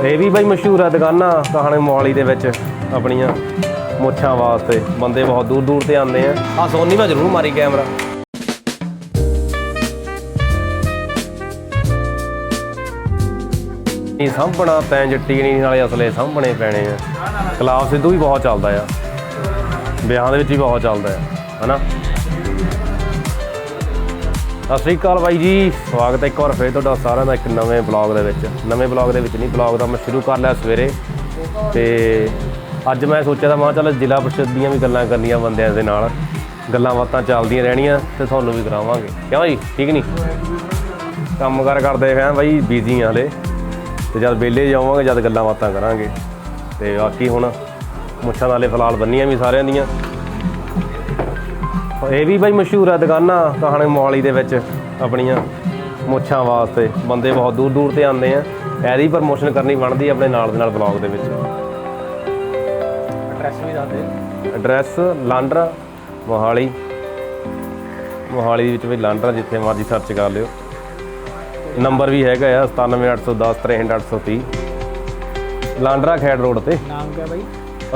ਇਹ ਵੀ ਬਾਈ ਮਸ਼ਹੂਰ ਆ ਦੁਕਾਨਾਂ, ਕਹਾਣੇ ਮੋਹਾਲੀ ਦੇ ਵਿੱਚ ਆਪਣੀਆਂ ਮੁੱਛਾਂ ਵਾਸਤੇ। ਬੰਦੇ ਬਹੁਤ ਦੂਰ ਦੂਰ ਤੇ ਆਉਂਦੇ ਆ। ਆ ਸੋਨੀ ਮੈਂ ਜ਼ਰੂਰ ਮਾਰੀ ਕੈਮਰਾ ਇਹ ਸਾਂਭਣਾ ਤੈਂ ਜੱਟੀ ਨਹੀਂ, ਨਾਲੇ ਅਸਲੇ ਸਾਂਭਣੇ ਪੈਣੇ ਆ। ਕਲਾਸ ਸਿੱਧੂ ਵੀ ਬਹੁਤ ਚੱਲਦਾ ਆ। ਵਿਆਹਾਂ ਦੇ ਵਿੱਚ ਵੀ ਬਹੁਤ ਚੱਲਦਾ ਆ, ਹਨਾ? ਸਤਿ ਸ਼੍ਰੀ ਅਕਾਲ ਬਾਈ ਜੀ। ਸਵਾਗਤ ਹੈ ਇੱਕ ਵਾਰ ਫੇਰ ਤੁਹਾਡਾ ਸਾਰਿਆਂ ਦਾ ਇੱਕ ਨਵੇਂ ਬਲੌਗ ਦੇ ਵਿੱਚ। ਨਵੇਂ ਬਲੌਗ ਦੇ ਵਿੱਚ ਨਹੀਂ ਬਲੌਗ ਦਾ ਮੈਂ ਸ਼ੁਰੂ ਕਰ ਲਿਆ ਸਵੇਰੇ। ਤੇ ਅੱਜ ਮੈਂ ਸੋਚਿਆ ਤਾਂ ਮੈਂ ਚੱਲ ਜ਼ਿਲ੍ਹਾ ਪਰਿਸ਼ਦ ਦੀਆਂ ਵੀ ਗੱਲਾਂ ਕਰਨੀਆਂ ਬੰਦਿਆਂ ਦੇ ਨਾਲ। ਗੱਲਾਂ ਬਾਤਾਂ ਚੱਲਦੀਆਂ ਰਹਿਣੀਆਂ ਤੇ ਤੁਹਾਨੂੰ ਵੀ ਕਰਾਵਾਂਗੇ। ਕਿਉਂ ਜੀ ਠੀਕ ਨਹੀਂ? ਕੰਮ ਕਾਰ ਕਰਦੇ ਹਾਂ ਬਾਈ ਬੀਜ਼ੀ ਆ ਹਲੇ। ਤੇ ਜਦ ਵਿਹਲੇ ਜਾਵਾਂਗੇ, ਜਦ ਗੱਲਾਂ ਬਾਤਾਂ ਕਰਾਂਗੇ। ਤੇ ਬਾਕੀ ਹੁਣ ਮੁੱਛਾਂ ਨਾਲੇ ਫਿਲਹਾਲ ਬੰਨੀਆਂ ਵੀ ਸਾਰਿਆਂ ਦੀਆਂ। ਇਹ ਵੀ ਬਾਈ ਮਸ਼ਹੂਰ ਆ ਦੁਕਾਨਾਂ ਕਹਾਣੇ ਮੋਹਾਲੀ ਦੇ ਵਿੱਚ ਆਪਣੀਆਂ ਮੁੱਛਾਂ ਵਾਸਤੇ। ਬੰਦੇ ਬਹੁਤ ਦੂਰ ਦੂਰ ਤੇ ਆਉਂਦੇ ਆ। ਇਹਦੀ ਪ੍ਰਮੋਸ਼ਨ ਕਰਨੀ ਬਣਦੀ ਆਪਣੇ ਨਾਲ ਦੇ ਨਾਲ ਬਲੌਗ ਦੇ ਵਿੱਚ। ਐਡਰੈਸ ਵੀ ਦੱਸ ਦੇ। ਐਡਰੈਸ ਲਾਂਡਰਾ ਮੋਹਾਲੀ। ਮੋਹਾਲੀ ਦੇ ਵਿੱਚ ਵੀ ਲਾਂਡਰਾ ਜਿੱਥੇ ਮਰਜ਼ੀ ਸਰਚ ਕਰ ਲਿਓ। ਨੰਬਰ ਵੀ ਹੈਗਾ ਆ 97810 63830 ਲਾਂਡਰਾ ਖੈੜ ਰੋਡ ਤੇ। ਨਾਮ ਕਿਆ ਬਾਈ?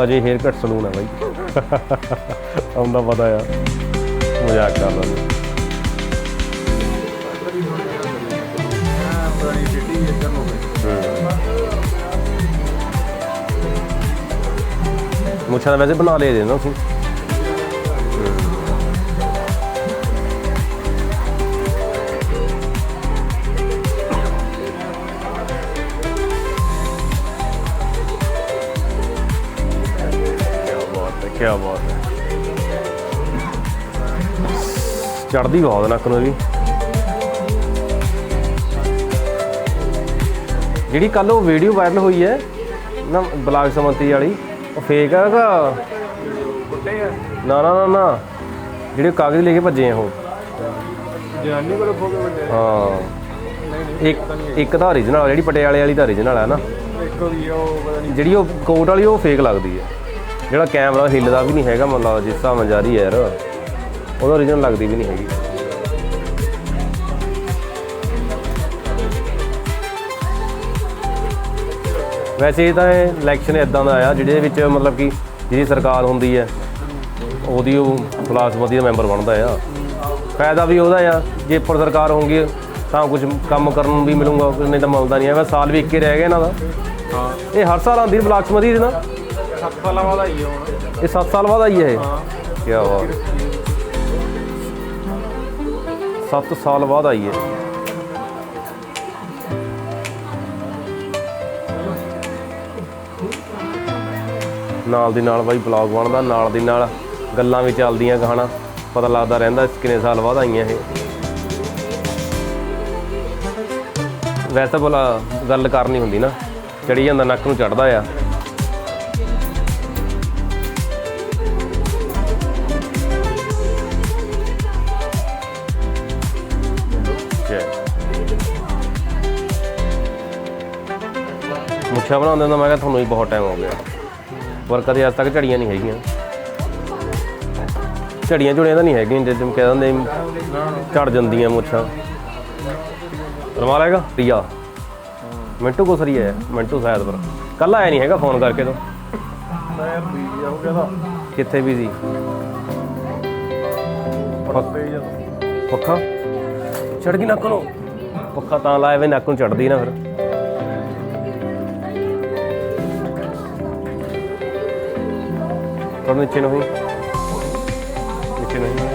ਅਜੇ ਹੇਅਰ ਕੱਟ ਸਲੂਨ ਹੈ ਬਾਈ। ਆਉਂਦਾ ਪਤਾ ਆ। ਮਜ਼ਾਕ ਕਰ ਲਾਂ ਮੁੱਛਾਂ ਦਾ ਵੈਸੇ ਬਣਾ ਲਿਆ ਦੇ ਨਾ ਤੁਸੀਂ ਕਿਆ ਬਾਤ ਹੈ। ਚੜਦੀ ਬਹੁਤ ਨੱਕ ਨੂੰ ਵੀ ਜਿਹੜੀ ਕੱਲ ਉਹ ਵੀਡੀਓ ਵਾਇਰਲ ਹੋਈ ਹੈ, ਨਾ ਬਲਾਗ ਸਮੰਤੀ ਵਾਲੀ, ਉਹ ਫੇਕ ਹੈਗਾ ਕੁੱਟੇ ਨਾ ਨਾ ਨਾ ਨਾ, ਜਿਹੜੇ ਕਾਗਜ਼ ਲੈ ਕੇ ਭੱਜੇ ਆ ਉਹ। ਜਨਾਨੀ ਕੋਲ ਫੋਕੇ ਵੱਡੇ ਹਾਂ। ਇੱਕ ਇੱਕ ਤਾਂ origignal ਜਿਹੜੀ ਪਟਿਆਲੇ ਵਾਲੀ ਤਾਂ origignal ਹੈ ਨਾ। ਜਿਹੜੀ ਉਹ ਕੋਟ ਵਾਲੀ ਉਹ ਫੇਕ ਲੱਗਦੀ ਹੈ ਜਿਹੜਾ ਕੈਮਰਾ ਹਿੱਲਦਾ ਵੀ ਨਹੀਂ ਹੈਗਾ ਮੰਨ ਲਾ ਜਿਸ ਹਿਸਾਬ ਨਾਲ ਜਾ ਰਹੀ ਹੈ ਯਾਰ। ਉਹਦਾ origignal ਲੱਗਦੀ ਵੀ ਨਹੀਂ ਹੈਗੀ। ਵੈਸੇ ਇਹ ਤਾਂ ਇਲੈਕਸ਼ਨ ਇਦਾਂ ਦਾ ਆ ਜਿਹਦੇ ਵਿੱਚ ਮਤਲਬ ਕਿ ਜਿਹੜੀ ਸਰਕਾਰ ਹੁੰਦੀ ਹੈ ਉਹਦੀ ਉਹ ਬਲਾਸਮਤੀ ਦਾ ਮੈਂਬਰ ਬਣਦਾ ਆ। ਫਾਇਦਾ ਵੀ ਉਹਦਾ ਆ ਜੇ ਉੱਪਰ ਸਰਕਾਰ ਹੋਊਗੀ ਤਾਂ ਕੁਝ ਕੰਮ ਕਰਨ ਨੂੰ ਵੀ ਮਿਲੂਗਾ ਨਹੀਂ ਤਾਂ ਮਿਲਦਾ ਨਹੀਂ ਐਵੇਂ ਸਾਲ ਵੀ ਇੱਕ ਹੀ ਰਹਿ ਗਿਆ ਇਹਨਾਂ ਦਾ। ਹਾਂ। ਇਹ ਹਰ ਸਾਲ ਆਉਂਦੀ ਬਲਾਸਮਤੀ ਦੀ ਨਾ? 7 ਸਾਲਾਂ ਬਾਅਦ ਆਈ ਹੁਣ। ਇਹ 7 ਸਾਲ ਬਾਅਦ ਆਈ ਹੈ ਇਹ? ਹਾਂ। ਕੀ ਬਾਤ। 7 ਸਾਲ ਬਾਅਦ ਆਈ ਹੈ ਨਾਲ ਦੀ ਨਾਲ ਬਾਈ ਬਲੌਗ ਬਣਦਾ, ਨਾਲ ਦੀ ਨਾਲ ਗੱਲਾਂ ਵੀ ਚੱਲਦੀਆਂ ਕਹਾਣਾ ਪਤਾ ਲੱਗਦਾ ਰਹਿੰਦਾ ਕਿੰਨੇ ਸਾਲ ਬਾਅਦ ਆਈਆਂ ਇਹ। ਵੈਸੇ ਤਾਂ ਭਲਾ ਗੱਲ ਕਰਨੀ ਹੁੰਦੀ ਨਾ ਚੜੀ ਜਾਂਦਾ, ਨੱਕ ਨੂੰ ਚੜਦਾ ਆ। ਮੁੱਛਾਂ ਬਣਾਉਂਦੇ ਤਾਂ ਮੈਂ ਕਿਹਾ ਤੁਹਾਨੂੰ ਵੀ ਬਹੁਤ ਟਾਈਮ ਹੋ ਗਿਆ। ਪਰ ਕਦੇ ਅੱਜ ਤੱਕ ਝੜੀਆਂ ਨਹੀਂ ਹੈਗੀਆਂ। ਝੜੀਆਂ ਝੁੜੀਆਂ ਤਾਂ ਨਹੀਂ ਹੈਗੀਆਂ ਜੇ ਤੁਮ ਕਹਿ ਦਿੰਦੇ ਝੜ ਜਾਂਦੀਆਂ ਮੁੱਛਾਂ ਰਮਾ ਲੇਗਾ ਪ੍ਰਿਆ ਮਿੰਟੂ ਕੋਸਰੀ ਹੈ ਮਿੰਟੂ ਸ਼ਾਇਦ ਪਰ। ਕੱਲ ਆਇਆ ਨਹੀਂ ਹੈਗਾ ਫੋਨ ਕਰਕੇ ਤਾਂ? ਮੈਂ ਬੀਜੀ ਹੋ ਗਿਆ ਦਾ ਕਿੱਥੇ ਜਦ ਪੱਖਾ ਚੜ ਗਈ ਨੱਕ ਨੂੰ? ਪੱਖਾ ਤਾਂ ਲਾਇਆ ਵੇ ਨੱਕ ਨੂੰ ਚੜਦੀ ਨਾ ਫਿਰ। ਨੂੰ ਹੋਈ। ਨੀਚੇ ਨੂੰ ਹੋਈ।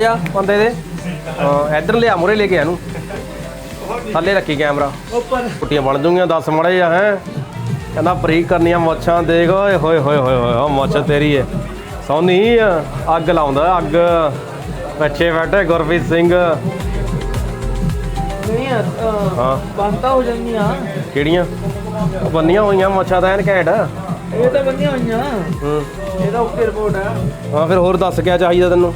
ਜਾ ਬੰਦੇ ਦੇ। ਹਾਂ ਇੱਧਰ ਲਿਆ ਮੁਰੇ ਲੈ ਕੇ ਆ ਇਹਨੂੰ। ਥੱਲੇ ਰੱਖੀ ਕੈਮਰਾ। ਉੱਪਰ। ਪੁੱਟੀਆਂ ਬਣ ਜੂਗੀਆਂ 10 ਮੜੇ ਆ ਹੈ। ਕਹਿੰਦਾ ਬਰੀਕ ਕਰਨੀਆਂ ਮੁੱਛਾਂ ਦੇਖ ਓਏ ਹੋਏ ਹੋਏ ਹੋਏ ਹੋਏ ਉਹ ਮੁੱਛ ਤੇਰੀ ਹੈ ਸੋਨੀ ਅੱਗ ਲਾਉਂਦਾ ਅੱਗ। ਪਿੱਛੇ ਬੈਠੇ ਗੁਰਪ੍ਰੀਤ ਸਿੰਘ। ਨਹੀਂ ਯਾਰ ਹਾਂ। ਬੰਦਾ ਹੋ ਜਾਂਦੀਆਂ। ਕਿਹੜੀਆਂ? ਉਹ ਬੰਨੀਆਂ ਹੋਈਆਂ ਮੁੱਛਾਂ ਤਾਂ ਐਨ ਘੈਂਟ ਇਹ ਤਾਂ ਬੰਦੀਆਂ ਹੋਈਆਂ। ਹੂੰ। ਇਹਦਾ ਓਕੇ ਰਿਪੋਰਟ ਆ। ਹਾਂ ਫਿਰ ਹੋਰ ਦੱਸ ਕਿਆ ਚਾਹੀਦਾ ਤੈਨੂੰ?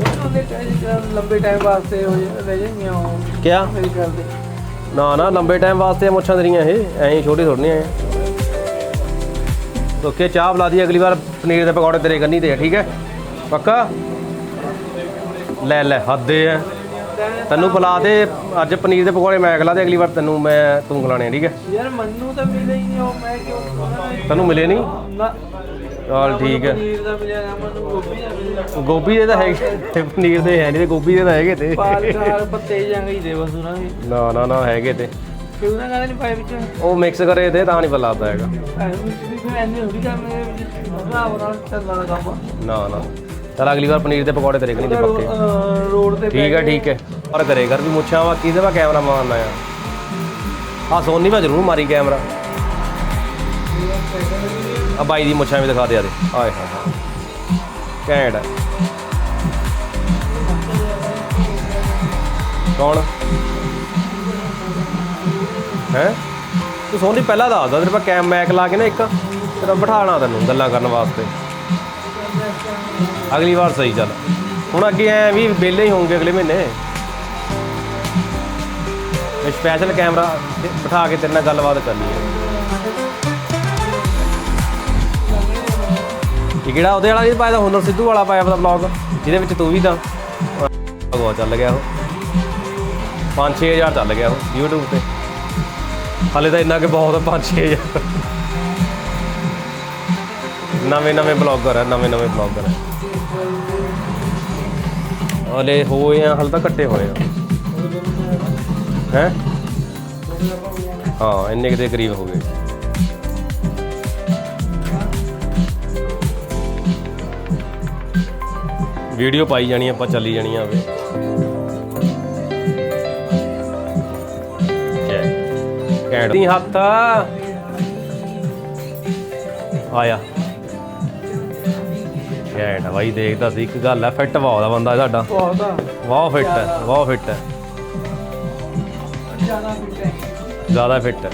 ਉਹਨਾਂ ਦੇ ਟਾਈਮ ਲੰਬੇ ਟਾਈਮ ਵਾਸਤੇ ਹੋ ਜਾ- ਰਹਿ ਜਾਂਦੀਆਂ ਉਹ। ਕਿਆ? ਮੇਰੀ ਗੱਲ ਦੇ ਨਾ ਨਾ ਲੰਬੇ ਟਾਈਮ ਵਾਸਤੇ ਮੁੱਛਾਂ ਤੇਰੀਆਂ ਇਹ। ਐਂ ਛੋਟੀ ਥੋੜੀਆਂ ਐ ਓਕੇ ਚਾਹ ਬੁਲਾ ਦੀ ਅਗਲੀ ਵਾਰ ਪਨੀਰ ਦੇ ਪਕੌੜੇ ਤੇਰੇ ਕੰਨੀ ਤੇ ਆ, ਠੀਕ ਹੈ? ਪੱਕਾ? ਲੈ ਲੈ ਹੱਦੇ ਆ ਤੈਨੂੰ ਬੁਲਾ ਦੇ ਅੱਜ ਪਨੀਰ ਦੇ ਪਕੌੜੇ ਮੈਂ ਖਿਲਾ ਦੇ ਅਗਲੀ ਵਾਰ ਤੈਨੂੰ ਮੈਂ ਤੂੰ ਖਿਲਾਣੇ ਠੀਕ ਹੈ? ਯਾਰ ਮੈਨੂੰ ਤਾਂ ਮਿਲੇ ਹੀ ਨਹੀਂ ਉਹ ਮੈਂ ਕਿਉਂ ਉਹਨਾਂ ਤੈਨੂੰ ਮਿਲੇ ਨਹੀਂ? ਨਾ। ਚਲ ਠੀਕ ਹੈ। ਪਨੀਰ ਦਾ ਮਿਲਿਆ ਨਾ ਮੈਨੂੰ ਗੋਭੀ ਦਾ ਮਿਲਿਆ ਗੋਭੀ ਦੇ ਤਾਂ ਹੈਗੇ ਪਨੀਰ ਦੇ ਹੈ ਨਹੀਂ ਤੇ ਗੋਭੀ ਦੇ ਤਾਂ ਹੈਗੇ ਤੇ। ਪਾਲਕਾਰ ਪੱਤੇ ਜਾਂਗੇ ਹੀ ਦੇ ਬਸ ਉਹਨਾਂ ਦੇ। ਨਾ ਨਾ ਨਾ ਹੈਗੇ ਤੇ। ਕਿਉਂ ਨਾ ਕਹਿੰਦੇ ਨਹੀਂ ਪਾਏ ਵਿੱਚ? ਉਹ ਮਿਕਸ ਕਰੇ ਤੇ ਤਾਂ ਨਹੀਂ ਪਤਾ ਲੱਗਦਾ ਹੈਗਾ। ਐਵੇਂ ਵਿੱਚ ਵੀ ਫਿਰ ਐਨੇ ਥੋੜੀ ਕੰਮ ਹੈ ਹਿਸਾਬ ਨਾਲ ਚੱਲਣਾ ਕੰਮ। ਨਾ ਨਾ। ਚਲ ਅਗਲੀ ਵਾਰ ਪਨੀਰ ਦੇ ਪਕੌੜੇ ਤੇਰੇ ਕਨੀ ਦੇ ਪੱਕੇ। ਅਹ ਰੋਡ ਤੇ ਠੀਕ ਹੈ ਠੀਕ ਹੈ। ਪਰ ਕਰੇ ਕਰ ਵੀ ਮੁੱਛਾਂ ਵਾ ਕਿਹਦੇ ਵਾ ਕੈਮਰਾ ਮਾਰਨਾ ਆ ਆ ਸੋਨੀ ਵਾ ਜ਼ਰੂਰ ਮਾਰੀ ਕੈਮਰਾ। ਆ ਬਾਈ ਦੀ ਮੁੱਛਾਂ ਵੀ ਦਿਖਾ ਦੇ ਆਦੇ। ਆਏ ਹਾਂ ਹਾਂ ਘੈਂਟ ਹੈ। ਕੌਣ? ਹੈ? ਤੂੰ ਸੋਨੀ ਪਹਿਲਾਂ ਦੱਸਦਾ ਤੇਰੇ ਪਾ ਕੈਮ ਮੈਕ ਲਾ ਕੇ ਨਾ ਇੱਕ ਤੇਰਾ ਬਿਠਾਣਾ ਤੈਨੂੰ ਗੱਲਾਂ ਕਰਨ ਵਾਸਤੇ। ਅਗਲੀ ਵਾਰ ਸਹੀ ਚੱਲ। ਹੁਣ ਅੱਗੇ ਐ ਵੀ ਵਿਹਲੇ ਹੀ ਹੋਣਗੇ ਅਗਲੇ ਮਹੀਨੇ। ਸਪੈਸ਼ਲ ਕੈਮਰਾ ਤੇ ਬਿਠਾ ਕੇ ਤੇਰੇ ਨਾਲ ਗੱਲਬਾਤ ਕਰਨੀ ਹੈ। ਇਹ ਕਿਹੜਾ? ਉਹਦੇ ਵਾਲਾ ਨਹੀਂ ਪਾਇਆ ਹੁਨਰ ਸਿੱਧੂ ਵਾਲਾ ਪਾਇਆ ਉਹਦਾ ਬਲੌਗ ਜਿਹਦੇ ਵਿੱਚ ਤੂੰ ਵੀ ਤਾਂ ਭਗਵਾ ਚੱਲ ਗਿਆ ਉਹ। 5-6000 ਚੱਲ ਗਿਆ ਉਹ YouTube ਤੇ। ਹਾਲੇ ਤਾਂ ਇੰਨਾ ਕਿ ਬਹੁਤ 5-6000 ਨਵੇਂ ਨਵੇਂ ਬਲੌਗਰ ਹੈ ਨਵੇਂ ਨਵੇਂ ਬਲੌਗਰ ਹੈ ਹਲੇ ਹੋਏ ਆ, ਹਲ ਤਾਂ ਕੱਟੇ ਹੋਏ ਆ। ਹੈ? ਹਾਂ, ਇੰਨੇ ਕੁ ਕਰੀਬ ਹੋ ਗਏ। ਵੀਡੀਓ ਪਾਈ ਜਾਣੀ ਆਪਾਂ ਚੱਲੀ ਜਾਣੀ ਆਵੇ ਕੈਂਡ ਦੀ ਹੱਥ। ਆਇਆ। ਕੈਂਡ ਬਾਈ ਦੇਖਦਾ ਸੀ ਇੱਕ ਗੱਲ ਹੈ ਫਿੱਟ ਬਹੁਤ ਆ ਬੰਦਾ ਸਾਡਾ। ਬਹੁਤ ਆ। ਫਿੱਟ ਹੈ ਬਹੁਤ ਫਿੱਟ ਹੈ ਜ਼ਿਆਦਾ ਫਿੱਟ ਹੈ ਜ਼ਿਆਦਾ ਫਿੱਟ ਹੈ